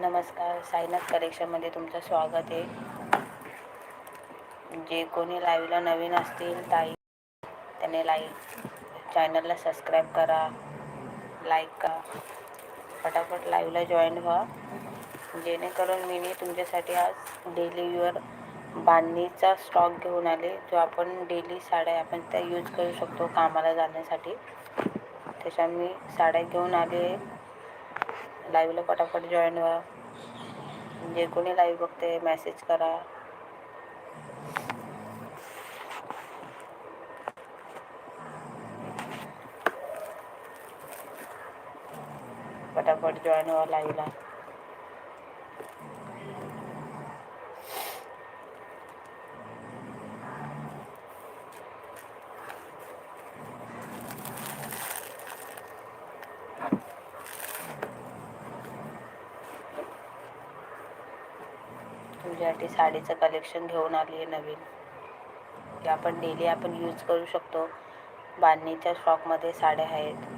नमस्कार साईनाथ कलेक्शनमध्ये तुमचं स्वागत आहे. जे कोणी लाईव्हला नवीन असतील ताई त्याने लाईक चॅनलला सबस्क्राईब करा लाईक करा. फटाफट लाईव्हला जॉईन व्हा. जेणेकरून मी तुमच्यासाठी आज डेली युअर बांधणीचा स्टॉक घेऊन आले जो आपण डेली साड्या आपण त्या यूज करू शकतो कामाला जाण्यासाठी. त्याच्या मी साड्या घेऊन आले. लाईव्हला पटापट जॉईन व्हा. जे कोणी लाईव्ह बघते मेसेज करा. पटापट जॉईन व्हा लाईव्हला तुमच्यासाठी साडीचं कलेक्शन घेऊन आली आहे नवीन. की आपण डेली आपण यूज करू शकतो. बांधणीच्या स्टॉकमध्ये साड्या आहेत.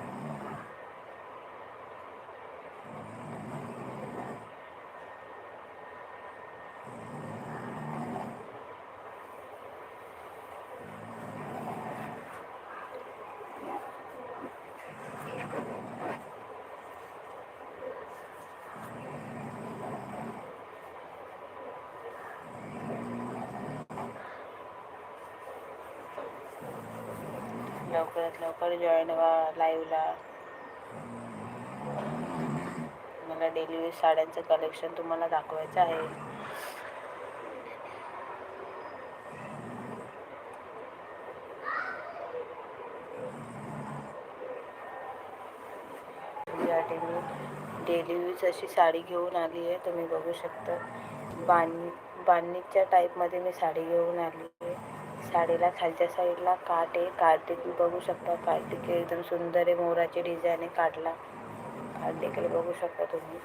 लवकरात जॉईन व्हा लाईव्हला मला डेली वेज साड्यांचं कलेक्शन तुम्हाला दाखवायचं आहे. मी डेली यूज अशी साडी घेऊन आली आहे तुम्ही बघू शकता. बांध बांधणीच्या टाईपमध्ये मी साडी घेऊन आली. साडीला खालच्या साईडला काठ आहे. काट बघू शकता. काठ देखील एकदम सुंदर आहे. मोराची डिझाईन आहे काठला. काठ देखील बघू शकता तुम्ही.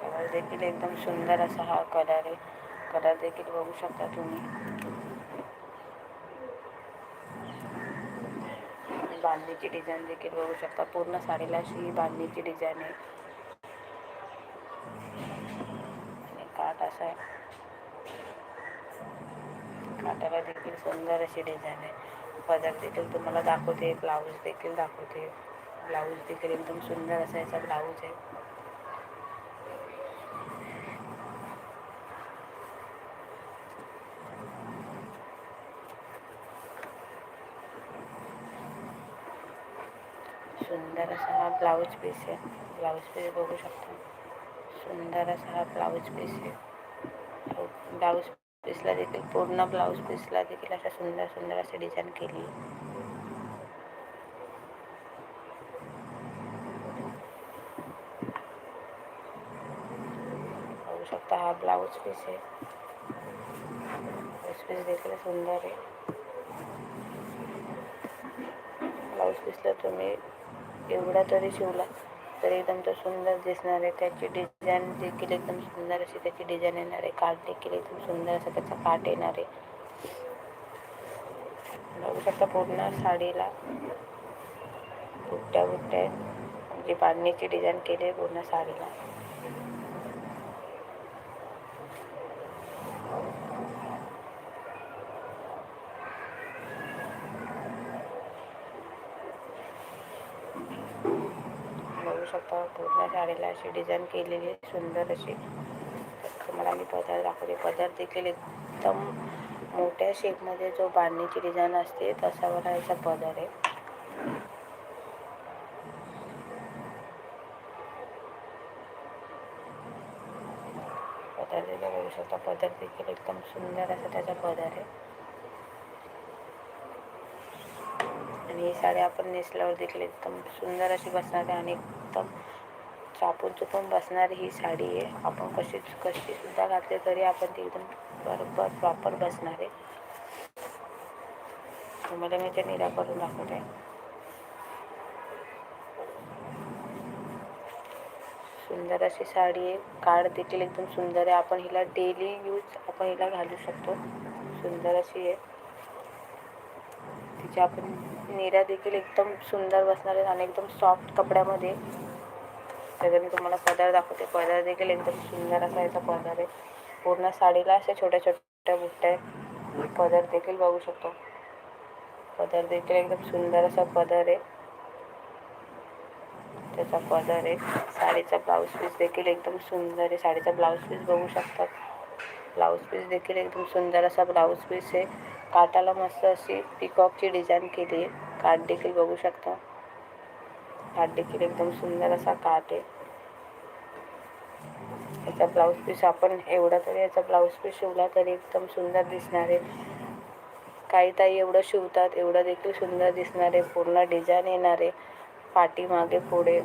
कलर देखील एकदम सुंदर असा हा कलर आहे. कलर देखील बघू शकता तुम्ही. बांधणीची डिझाईन देखील बघू शकता. पूर्ण साडीला अशी ही बांधणीची डिझाईन आहे आणि काठ असा आहे. काठाला देखील सुंदर अशी डिझाईन आहे. पदर देखील तुम्हाला दाखवते ब्लाऊज देखील दाखवते. ब्लाऊज देखील एकदम सुंदर असा याचा ब्लाऊज आहे. सुंदर असा हा ब्लाऊज पीस आहे. ब्लाऊज पीस बघू शकता. सुंदर असा हा ब्लाऊज पीस आहे. ब्लाऊज पीसला देखील पूर्ण ब्लाऊज पीसला देखील अशा सुंदर सुंदर अशी डिझाईन केली. बघू शकता हा ब्लाऊज पीस आहे. ब्लाऊज पीस देखील सुंदर आहे. ब्लाऊज पीसला तुम्ही एवढा तरी शिवला तरी एकदम तो सुंदर दिसणार आहे त्याची डिझाईन डिझाईन देखील एकदम सुंदर अशी त्याची डिझाईन येणार आहे. काठ देखील एकदम सुंदर असं त्याचा काठ येणार आहे. बघू शकता पूर्ण साडीला बुट्ट्या बुट्ट्या जी बांधणीची डिझाईन केली आहे पूर्ण साडीला बघू शकता पूर्ण साडीला अशी डिझाईन केलेली आहे. सुंदर अशी. तुम्हाला मी पदर दाखवते. पदर देखील एकदम मोठ्या शेपमध्ये जो बांधणीची डिझाईन असते तसा मला याचा पदर आहे. पदर देखील बघू शकता. पदर देखील एकदम सुंदर असा त्याचा पदर आहे. आणि ही साडी आपण नेसल्यावर देखील एकदम सुंदर अशी बसणार आहे आणि एकदम चापून चुपून बसणारी ही साडी आहे. आपण कशी कशी सुद्धा घातली तरी आपण ती एकदम बरोबर प्रॉपर बसणार आहे. तुम्हाला मी ते निरा करून दाखवते. सुंदर अशी साडी आहे. काड देखील एकदम सुंदर आहे. आपण हिला डेली यूज आपण हिला घालू शकतो. सुंदर अशी आहे. तिची आपण निऱ्या देखील एकदम सुंदर बसणार आहेत आणि एकदम सॉफ्ट कपड्यामध्ये. त्याचा मी तुम्हाला पदर दाखवते पदर देखील एकदम सुंदर असा याचा पदर आहे. पूर्ण साडीला अशा छोट्या छोट्या बुट्ट्या पदर देखील बघू शकतो. पदर देखील एकदम सुंदर असा पदर आहे. त्याचा पदर आहे. साडीचा ब्लाऊज पीस देखील एकदम सुंदर आहे. साडीचा ब्लाऊज पीस बघू शकतात. ब्लाऊज पीस देखील एकदम सुंदर असा ब्लाऊज पीस आहे. काटाला मस्त अशी पिकॉकची डिझाईन केली आहे. काठ देखील बघू शकता. काठ देखील एकदम सुंदर असा काठ आहे. याचा ब्लाऊज पीस आपण एवढा तरी याचा ब्लाऊज पीस शिवला तरी एकदम सुंदर दिसणार आहे. काही ताई एवढं शिवतात एवढं देखील सुंदर दिसणार आहे. पूर्ण डिझाईन येणार आहे. पाठीमागे पुढे.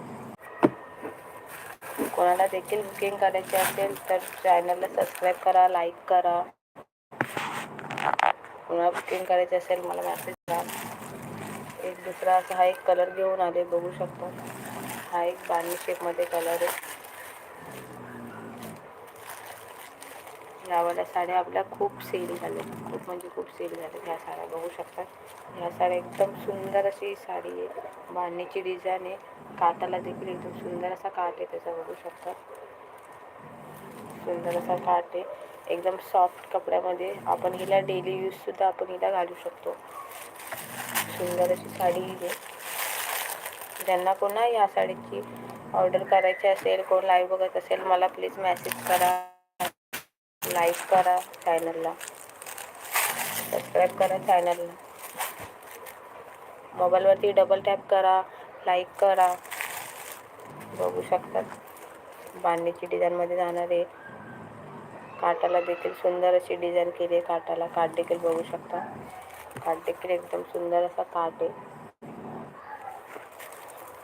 कोणाला देखील बुकिंग करायची असेल तर चॅनलला सबस्क्राईब करा लाईक करा. कोणाला बुकिंग करायची असेल मला मॅसेज करा. एक दुसरा असा हा एक कलर घेऊन आले बघू शकतो. हा एक बाणी शेपमध्ये कलर आहे. यावाल्या साड्या आपल्या खूप सेल झाल्या खूप म्हणजे खूप सेल झाल्या ह्या साड्या बघू शकता. ह्या साड्या एकदम सुंदर अशी साडी आहे. बांधणीची डिझाईन आहे. काटाला देखील एकदम सुंदर असा काट आहे त्याचा बघू शकता. सुंदर असा काट आहे. एकदम सॉफ्ट कपड्यामध्ये आपण हिला डेली यूजसुद्धा आपण हिला घालू शकतो. सुंदर अशी साडी आहे. ज्यांना कोणा या साडीची ऑर्डर करायची असेल कोण लाईव्ह बघत असेल मला प्लीज मॅसेज करा. लाईक करा चॅनलला. सबस्क्राईब करा चॅनलला. मोबाईलवरती डबल टॅप करा लाईक करा. बघू शकतात बांधणीची डिझाईनमध्ये जाणार आहे काटाला देखील सुंदर अशी डिझाईन केली आहे काटाला काठ देखील बघू शकता. काठ देखील एकदम सुंदर असा काठ आहे.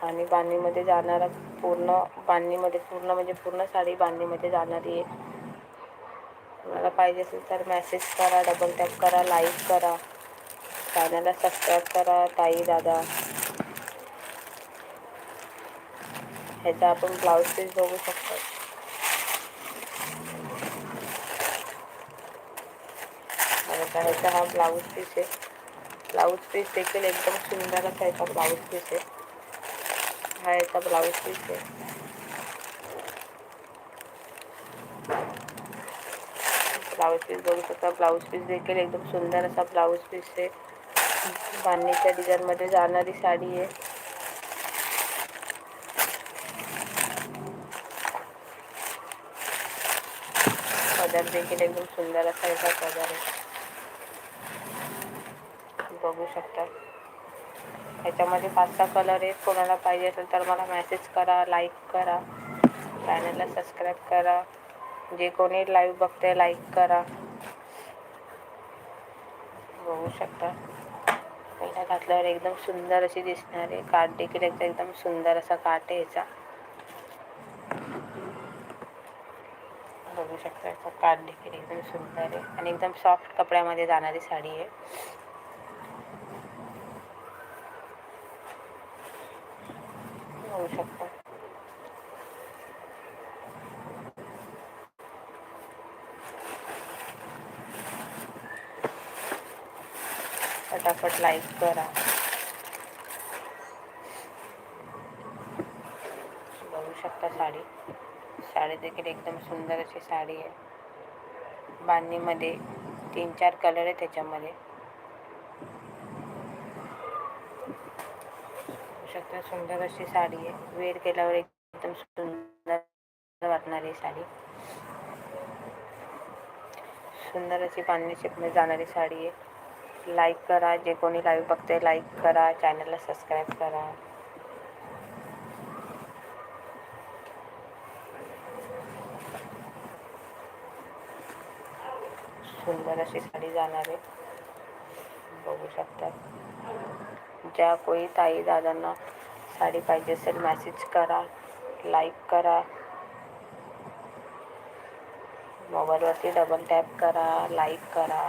आणि बांधणीमध्ये जाणारा पूर्ण बांधणीमध्ये पूर्ण म्हणजे पूर्ण साडी बांधणीमध्ये जाणारी आहे. तुम्हाला पाहिजे असेल तर मॅसेज करा डबल टॅप करा लाईक करा. चॅनलला सबस्क्राईब करा ताई दादा. ह्याचा आपण ब्लाऊज पीस बघू शकतो. ह्याचा हा ब्लाऊज पीस आहे. ब्लाऊज पीस देखील एकदम सुंदर असा याचा ब्लाऊज पीस आहे. हा याचा ब्लाऊज पीस आहे. ब्लाऊज पीस बघू शकता. ब्लाऊज पीस देखील एकदम सुंदर असा ब्लाऊज पीस आहे. बांधणीच्या डिझाईनमध्ये जाणारी साडी आहे. पदर देखील एकदम सुंदर असा याचा पदर आहे. बघू शकता. ह्याच्यामध्ये पाच सहा कलर आहेत. कोणाला पाहिजे असेल तर मला मेसेज करा लाईक करा. चॅनलला सबस्क्राईब करा. जे कोणी लाईव्ह बघते लाईक करा. बघू शकता. पहिला घातल्यावर एकदम सुंदर अशी दिसणार आहे. काठ देखील एकदम एकदम सुंदर असा काठ आहे याचा. बघू शकता याचा काठ देखील एकदम सुंदर आहे. आणि एकदम सॉफ्ट कपड्यामध्ये जाणारी साडी आहे बघू शकता फटाफट लाईक करा बघू शकता साडी. साडी देखील एकदम सुंदर अशी साडी आहे. बांधणीमध्ये तीन चार कलर आहे त्याच्यामध्ये. बघू शकता सुंदर अशी साडी आहे. वेअर केल्यावर एकदम सुंदर वाटणारी साडी. सुंदर अशी बांधणी शिकणे जाणारी साडी आहे. लाईक करा. जे कोणी लाईव्ह बघते लाईक करा. चॅनलला सबस्क्राईब करा. सुंदर अशी साडी जाणार आहे. बघू शकतात ज्या कोणी ताई दादांना साडी पाहिजे असेल मेसेज करा. लाईक करा. मोबाईलवरती डबल टॅप करा. लाईक करा.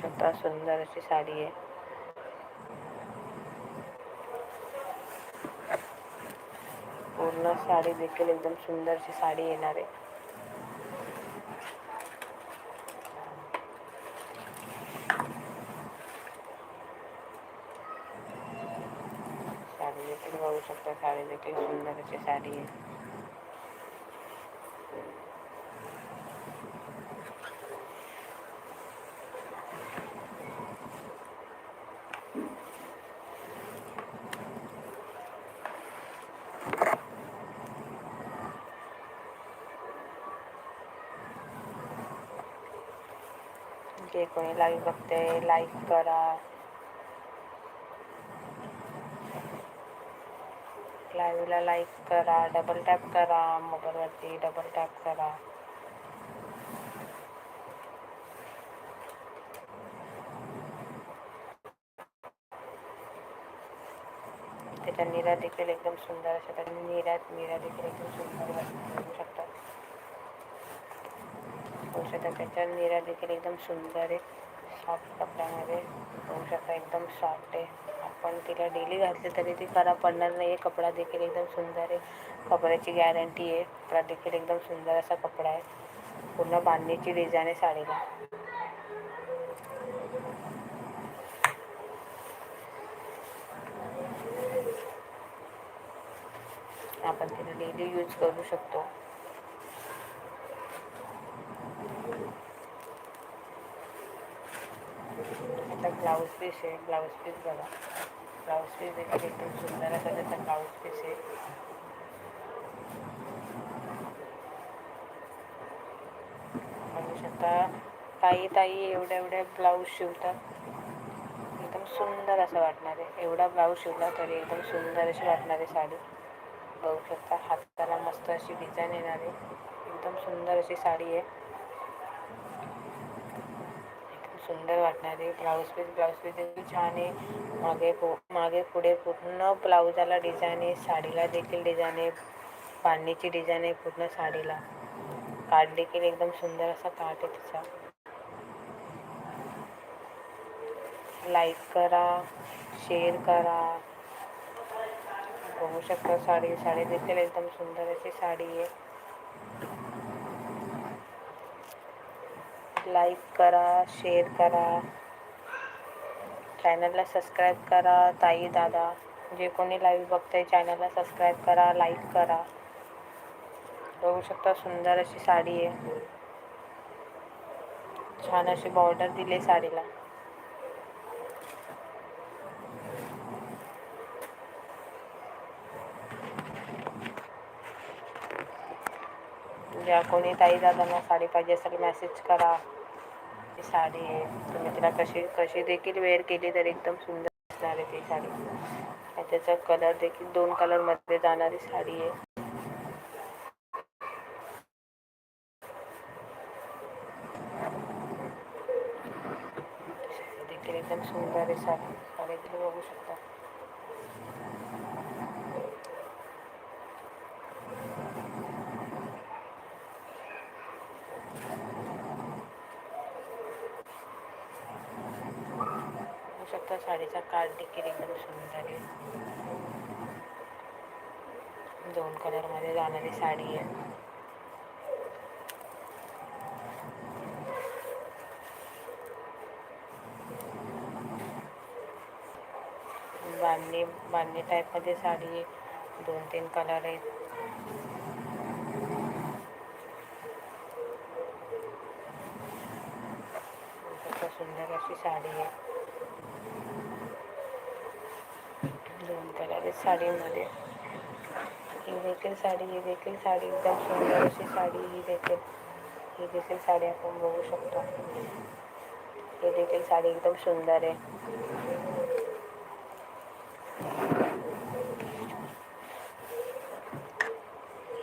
शकता सुंदर अशी साडी है। पूर्ण साडी देखील एकदम सुंदर सी साडी है ना रे। साडी देखिए बहुत शकता साडी देखील सुंदर अशी साडी है। कोणी लाईव्ह बघते लाईक करा. लाईव्हला लाईक करा डबल टॅप करा मोबाईलवरती डबल टॅप करा. त्याच्या निरा देखील एकदम सुंदर अशा त्या निऱ्यात निरा देखील एकदम सुंदर बघू शकतात बघू शकता त्याच्या निरा देखील एकदम सुंदर आहे. सॉफ्ट कपड्यामध्ये बघू शकता एकदम सॉफ्ट आहे. आपण तिला डेली घातली तरी ती खराब पडणार नाही. आहे कपडा देखील एकदम सुंदर आहे. कपड्याची गॅरंटी आहे. कपडा देखील एकदम सुंदर असा कपडा आहे. पूर्ण बांधणीची डिझाईन आहे साडीला. आपण तिला डेली यूज करू शकतो. ब्लाऊज पीस आहे ब्लाऊज पीस बघा. ब्लाऊज पीस देखील एकदम सुंदर असा त्याचा ब्लाऊज पीस आहे. बघू शकता ताई ताई एवढ्या एवढ्या ब्लाऊज शिवतात. एकदम सुंदर असं वाटणार आहे. एवढा ब्लाऊज शिवला तरी एकदम सुंदर अशी वाटणार आहे साडी. बघू शकता हाताला मस्त अशी डिझाईन येणार आहे. एकदम सुंदर अशी साडी आहे एकदम सुंदर वाटणारी ब्लाऊज पीस. ब्लाऊज पीस देखील छान आहे. मागे पु मागे पुढे पूर्ण ब्लाऊजाला डिझाईन आहे. साडीला देखील डिझाईन आहे. बांधणीची डिझाईन आहे पूर्ण साडीला. काठ देखील एकदम सुंदर असा काठ आहे तिचा. लाईक करा शेअर करा. बघू शकता साडी. साडी देखील एकदम सुंदर अशी साडी आहे. लाईक करा शेअर करा. चॅनलला सबस्क्राईब करा ताई दादा. जे कोणी लाईव्ह बघताय चॅनलला सबस्क्राईब करा लाईक करा. बघू शकता सुंदर अशी साडी आहे. छान अशी बॉर्डर दिली साडीला. ज्या कोणी ताई दादांना साडी पाहिजे असेल मेसेज करा. ती साडी. आहे तुम्ही तिला कशी कशी देखील वेअर केली तर एकदम सुंदर दिसणार आहे ती साडी. आणि त्याचा कलर देखील दोन कलरमध्ये जाणारी साडी आहे. देखील एकदम सुंदर आहे साडी. साडी बघू शकता बघू शकता साडीचा काठ एकदम सुंदर आहे. दोन कलरमध्ये जाणारी साडी आहे. बांधणी बांधणी टाईपमध्ये साडी आहे. दोन तीन कलर आहेत. सुंदर अशी साडी आहे दोन कलर आहेत साडीमध्ये. ही देखील साडी ही देखील साडी. एकदम सुंदर अशी साडी ही देखील ही देखील साडी आपण बघू शकतो. ही देखील साडी एकदम सुंदर आहे.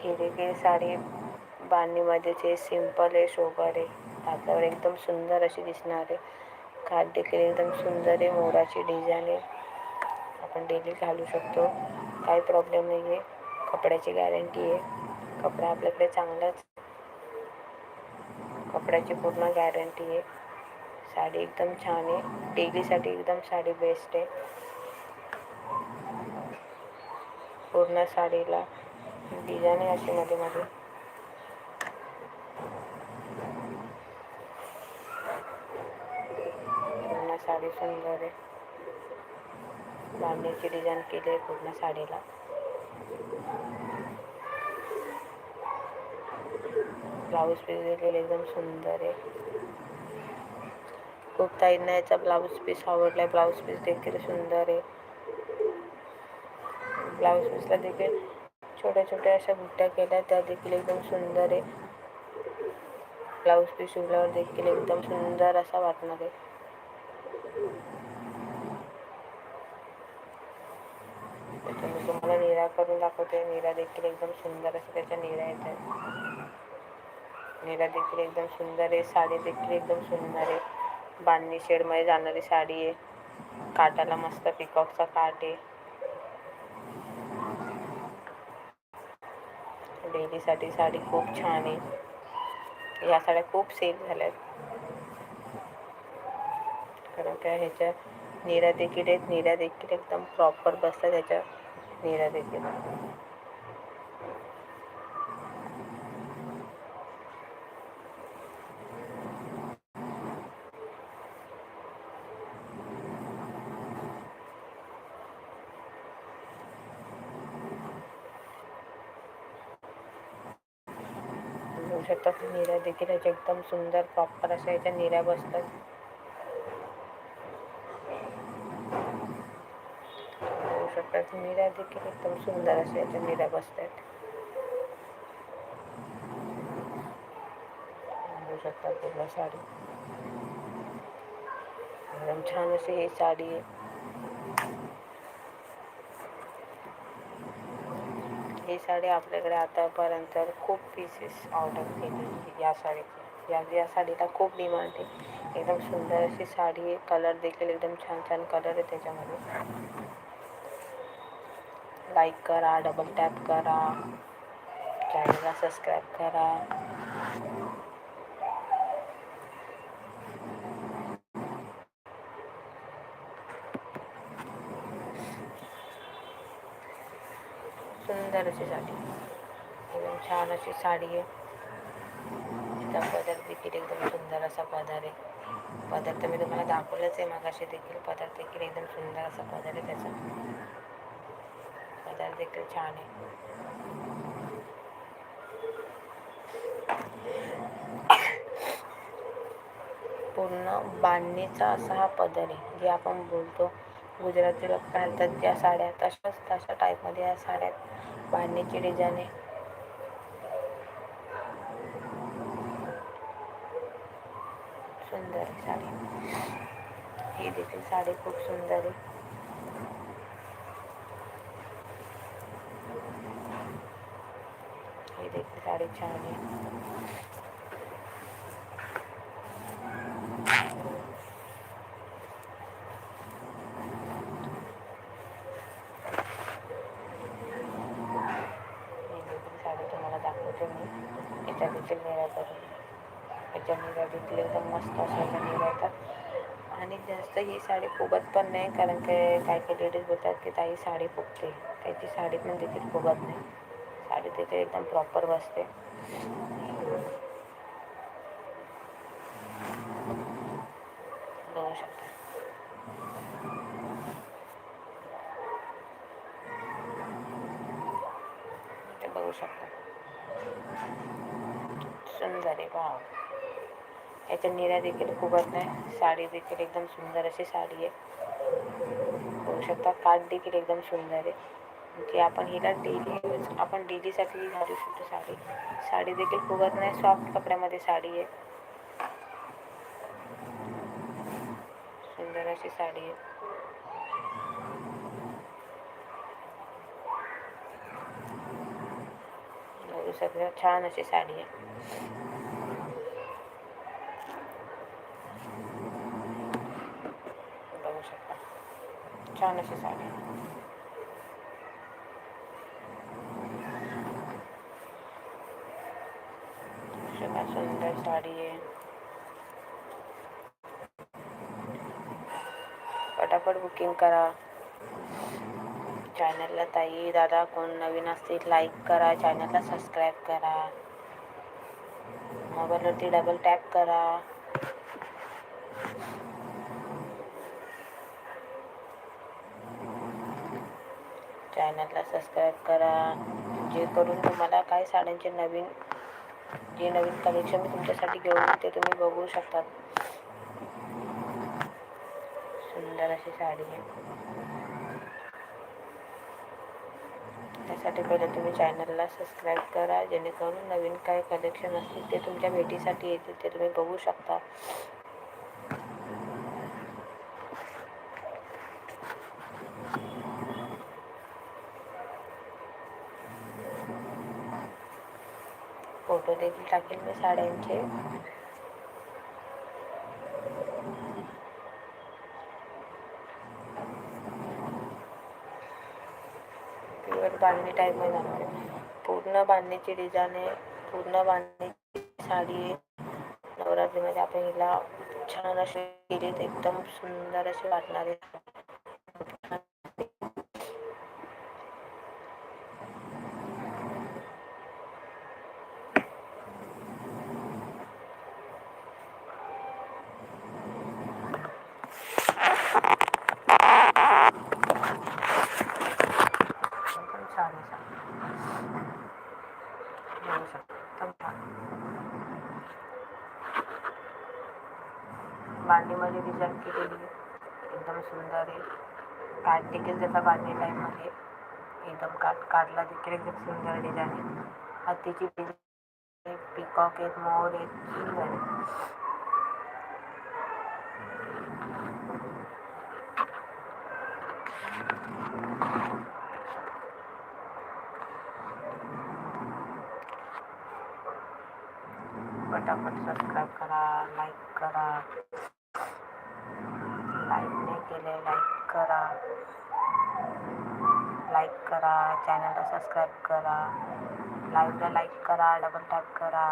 ही देखील साडी बांधणीमध्येच आहे सिंपल आहे सोबर आहे हातावर एकदम सुंदर अशी दिसणार आहे. काठ देखील एकदम सुंदर आहे मोराची डिझाईन आहे. आपण डेली घालू शकतो. काही प्रॉब्लेम नाही आहे कपड्याची गॅरंटी आहे. कपडा आपल्याकडे चांगलाच कपड्याची पूर्ण गॅरंटी आहे. साडी एकदम छान आहे. डेलीसाठी एकदम साडी बेस्ट आहे. पूर्ण साडीला डिझाईन आहे अशी मध्ये मध्ये. पूर्ण साडी सुंदर आहे. बांधणीची डिझाईन केली आहे पूर्ण साडीला. ब्लाऊज पीस देखील एकदम सुंदर आहे. खूप ताईंना याचा ब्लाऊज पीस आवडलाय. ब्लाऊज पीस देखील सुंदर आहे. ब्लाऊज पीसला देखील छोट्या छोट्या अशा बुट्ट्या केल्या. त्या देखील एकदम सुंदर आहे. ब्लाऊज पीस शिवल्यावर देखील एकदम सुंदर असा वाटणार आहे त्याच्या मी तुम्हाला निरा करून दाखवते निरा देखील एकदम सुंदर असं त्याच्या निरा येत आहे निरा देखील एकदम सुंदर आहे. साडी देखील एकदम सुंदर आहे. बांधणी शेडमध्ये जाणारी साडी आहे. काटाला मस्त पिकॉकचा काट आहे. डेलीसाठी साडी खूप छान आहे. या साड्या खूप सेल आहेत कारण काय ह्याच्या निऱ्या देखील आहेत. निऱ्या देखील एकदम प्रॉपर बसतात ह्याच्या निऱ्या देखील बघू शकता निऱ्या देखील ह्याच्या एकदम सुंदर प्रॉपर अशा ह्याच्या निऱ्या बसतात देखील एकदम सुंदर ह्याच्या निऱ्या बसतात. बघू साडी. ही ही पीसेस ऑर्डर केली या साडीची. या डिमांड आहे. एकदम सुंदर अशी साडी आहे. कलर देखील एकदम छान छान कलर त्याच्यामध्ये. लाईक करा डबल टॅप करा चॅनलला सबस्क्राईब करा। सुंदर अशी साडी। एकदम छान अशी साडी तिचा पदर देखील एकदम सुंदर असा पदर आहे. पदर तर मी तुम्हाला दाखवलंच आहे, मागाशी देखील पदर देखील एकदम सुंदर असा पदर आहे त्याचा. पदर देखील छान आहे. पूर्ण बांधणीचा असा हा पदर आहे जे आपण बोलतो गुजराती लोक घालतात ज्या साड्या. तशाच तशा टाईपमध्ये या साड्यात बांधणीची डिझाईन आहे. सुंदर आहे साडी. ही देखील साडी खूप सुंदर आहे. ही देखील साडी छान आहे ही देखील साडी तुम्हाला दाखवते मी याच्या देखील निऱ्या करून याच्या निऱ्या देखील एकदम मस्त अशा याच्या येतात आणि जास्त ही साडी फुगत पण नाही कारण काय काही काही लेडीज बोलतात की ताई साडी फुगते. त्याची साडी पण देखील फुगत नाही. साडी तिथे एकदम प्रॉपर बसते बघू शकता ते सुंदर आहे वाव याच्या निऱ्या देखील फुगत नाही साडी देखील एकदम सुंदर अशी साडी आहे बघू शकता काठ देखील एकदम सुंदर आहे की आपण हिला डेली यूज़ आपण डेलीसाठी घालू शकतो साडी। साडी देखील फुगत नाही सॉफ्ट कपड्यामध्ये साडी आहे सुंदर अशी साडी आहे छान अशी साडी आहे छान अशी साडी रही है पटापट बुकिंग करा चॅनलला ताई दादा कोण नवीन असतील लाईक करा. चॅनलला सबस्क्राईब करा. मोबाईलवरती डबल टॅप करा. चॅनलला सबस्क्राईब करा. जे करून तुम्हाला काही साड्यांचे नवीन जे नवीन कलेक्शन मी तुमच्यासाठी घेऊन ते तुम्ही बघू शकतात. सुंदर अशी साडी आहे. त्यासाठी पहिले तुम्ही चॅनलला सबस्क्राईब करा जेणेकरून नवीन काय कलेक्शन असतील ते तुमच्या भेटीसाठी येतील ते तुम्ही बघू शकता. टेबल टाकेल मी साड्यांचे. प्युअर बांधणी टाईपमध्ये जाणार आहे. पूर्ण बांधणीची डिझाईन आहे. पूर्ण बांधणीची साडी आहे. नवरात्रीमध्ये आपण हिला छान अशी केली एकदम सुंदर अशी वाटणारी सुंदर पिकॉक मोर पटापट सबस्क्राईब करा लाईक करा। लाईक नाही केले लाईक करा। लाईक करा चॅनलला सबस्क्राईब करा लाईव्हला लाईक करा डबल टॅप करा.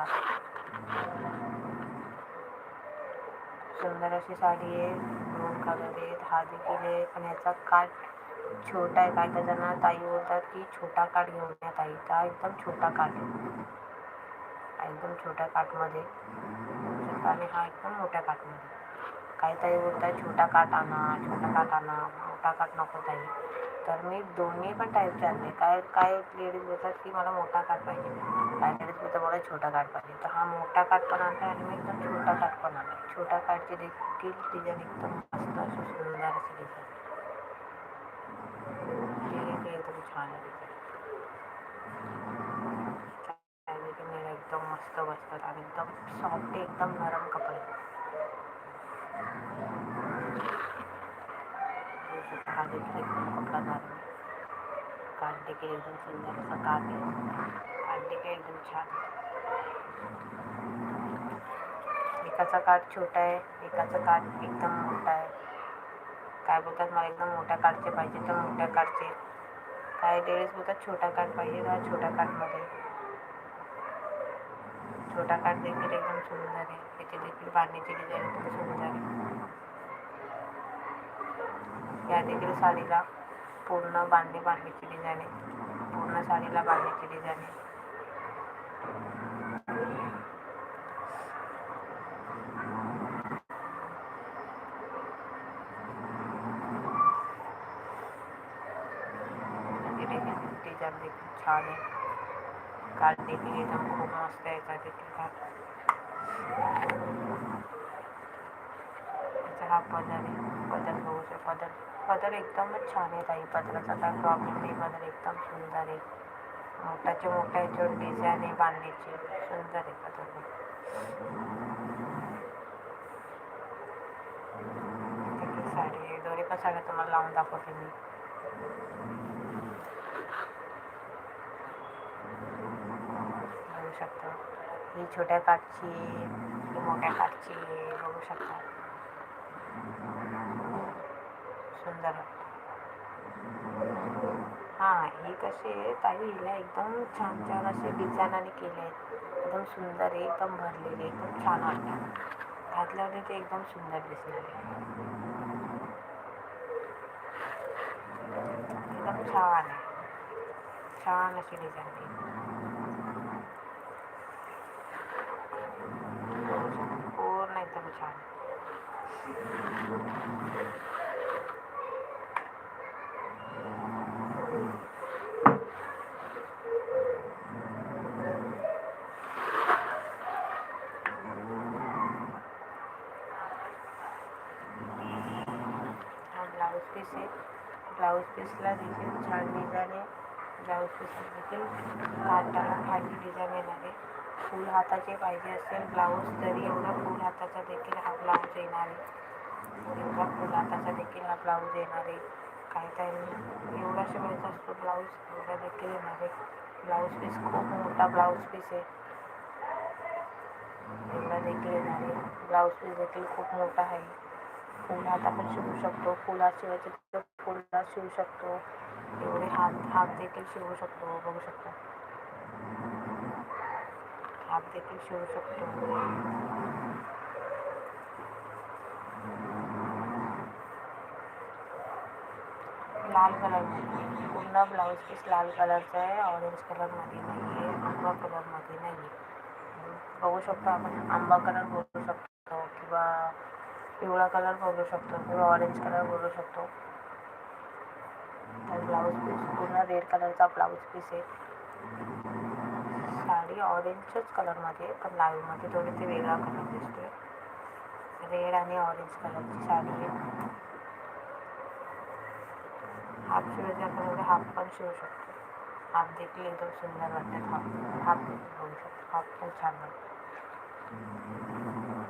सुंदर अशी साडी आहे दोन कलर आहेत हा देखील आहे पण याचा काठ छोटा आहे. काय काय जणांना ताई बोलतात की छोटा काठ घेऊन या ताई. हा एकदम छोटा काट आहे. एकदम छोट्या काटमध्ये. आणि हा एकदम मोठ्या काटमध्ये. काही ताई बोलतात छोटा काट आणा छोटा काट आणा. मोठा काठ नको ताई. तर मी दोन्ही पण टाईपचे चालले काय काय लेडीज बोलतात की मला मोठा काठ पाहिजे. काय लेडीज बोलतात मला छोटा काठ पाहिजे. तर हा मोठा काठ पण आणला आणि मी एकदम छोटा काठ पण आणला. छोटा काठची देखील डिझाईन एकदम मस्त अशी सुंदर असं डिझाईन एकदम छान एकदम मस्त बसतात. आणि एकदम सॉफ्ट एकदम नरम कपडे. जैसे शकता हा देखील एकदम कपडा नरम आहे. काठ एकदम सुंदर सा काठ आहे काठ एकदम छान एकाचा काठ छोटा आहे एकाचा काठ एकदम मोठा आहे काय बोलतात मला एकदम मोठ्या काठचे पाहिजे तर मोठ्या काठचे काय वेळेस बोलतात छोटा काठ पाहिजे तर छोट्या काठमध्ये छोटा काठ देखील एकदम सुंदर आहे त्याची देखील बांधण्याची डिझाईन एकदम सुंदर आहे या देखील साडीला पूर्ण बांधणी बांधणीची डिझाईन जाणे पूर्ण साडीला बांधणीची डिझाईन जाणे डिझाईन देखील छान आहे. काल देखील एकदम खूप मस्त आहे देखील काठ त्याचा हा पदर आहे. पदर बघू शकतो. पदर पदर एकदमच छान आहे ताई. पदराचा काय प्रॉब्लेम नाही पदर एकदम सुंदर आहे. मोठाच्या मोठ्या याच्यावर डिझाईन आहे बांधण्याची सुंदर आहे पदर देखील साडी आहे? दोन्ही पण साड्या तुम्हाला लावून दाखवते मी. बघू शकता. ही छोट्या काठची ही मोठ्या काठची बघू शकता. झालं हां ही कशी आहे? ताई हिला एकदम छान छान असे डिझाईनाने केले आहेत. एकदम सुंदर आहे एकदम भरलेले एकदम छान वाटतं घातल्यावर ते एकदम सुंदर दिसणार आहे. एकदम छान आहे. छान अशी डिझाईन केली पूर्ण एकदम छान पीस आहे ब्लाऊज देखील छान डिझाईन आहे. ब्लाऊज पीस देखील काठाला खाली डिझाईन येणार आहे. फुल हाताचे पाहिजे असेल ब्लाऊज तरी एवढा फुल हाताचा देखील हा ब्लाऊज येणार आहे. एवढा फुल हाताचा देखील हा ब्लाऊज येणार आहे. काही काही एवढा शिवायचा असतो ब्लाऊज एवढा देखील येणार आहे. ब्लाऊज पीस खूप मोठा ब्लाऊज पीस आहे. एवढा देखील येणार आहे. ब्लाऊज पीस देखील खूप मोठा आहे. फुल हात आपण शिवू शकतो. फुल हात शिवायचे तर फुल शिवू शकतो. एवढे हात हात देखील शिवू शकतो, बघू शकतो. हात देखील शिवू शकतो. लाल कलर, पूर्ण ब्लाऊज पीस लाल कलरचा आहे. ऑरेंज कलरमध्ये नाही आहे आंबा कलरमध्ये नाही आहे बघू शकतो आपण, आंबा कलर बोलू शकतो किंवा पिवळा कलर बोलू शकतो किंवा ऑरेंज कलर बोलू शकतो. तर ब्लाऊज पीस पूर्ण रेड कलरचा ब्लाऊज पीस आहे. साडी ऑरेंजच कलरमध्ये आहे पण लाईव्हमध्ये थोडी ते वेगळा कलर दिसतोय. रेड आणि ऑरेंज कलरची साडी आहे. हाफ शिवायचे आपण एवढे हाफ पण शिवू शकतो. हाफ देखील एकदम सुंदर वाटतात हाफ हाफ देखील बघू शकतो. हाफ पण छान वाटतं एकदम सुंदर अशी वाव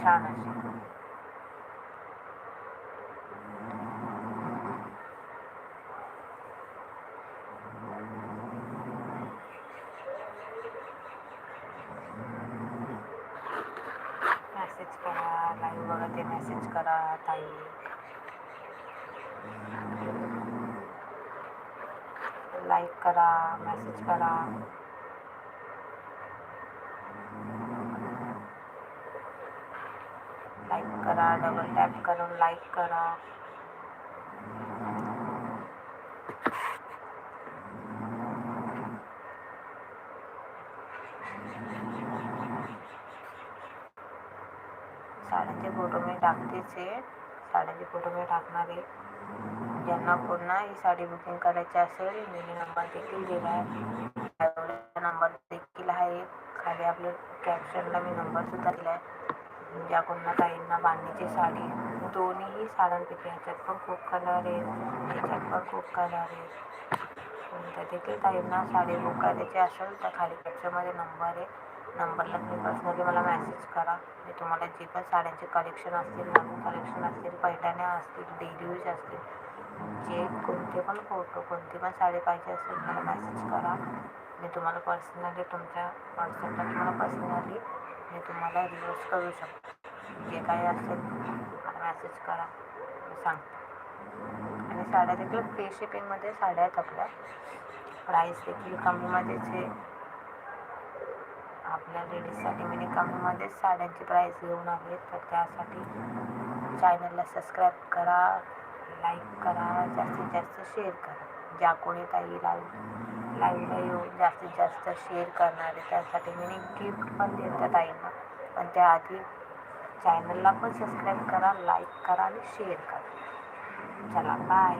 छान अशी मेसेज करा लाईव्ह बघा ते मेसेज करा ताई लाईक करा मेसेज करा. लाईक करा डबल टॅप करून लाईक करा. साड्यांचे फोटो मी टाकतेच आहे साड्याचे फोटो मी टाकणार आहे. ज्यांना पुन्हा ही साडी बुकिंग करायची असेल मी नंबर देखील दिला आहे. नंबर देखील आहे. खाली आपल्या कॅप्शनला मी नंबरसुद्धा दिला आहे. ज्या कोणा ताईंना बांधणीची साडी. दोन्हीही साड्यांपैकी ह्याच्यात पण खूप कलर आहे. ह्याच्यात पण खूप कलर आहे. कोणत्या देखील ताईंना साडी बुक करायची असेल तर खाली कॅप्शनमध्ये नंबर आहे. नंबरला तुम्ही पर्सनली मला मेसेज करा. मी तुम्हाला जे पण साड्यांचे कलेक्शन असतील नवीन कलेक्शन असतील पैठण्या असतील डेली यूज असतील जे कोणते पण फोटो कोणती पण साडी पाहिजे असेल मला मेसेज करा. मी तुम्हाला पर्सनली तुमच्या व्हॉट्सअपला तुम्हाला पर्सनली मी तुम्हाला रिव्हर्स करू शकतो. जे काही असेल मला मेसेज करा. सांगतो. आणि साड्या देखील फ्री शिपिंगमध्ये साड्या आहेत आपल्या. प्राईस देखील कमीमध्येच आहे. आपल्या लेडीजसाठी मी कमीमध्येच साड्यांची प्राईस घेऊन आली तर त्यासाठी चॅनलला सबस्क्राईब करा लाईक करा जास्तीत जास्त शेअर करा. ज्या कोणी ताई लाईव्ह लाईव्हला येऊन जास्तीत जास्त शेअर करणारे त्यासाठी मी गिफ्ट पण देतात त्या ताईंना पण त्याआधी चॅनलला पण सबस्क्राईब करा लाईक करा आणि शेअर करा. चला बाय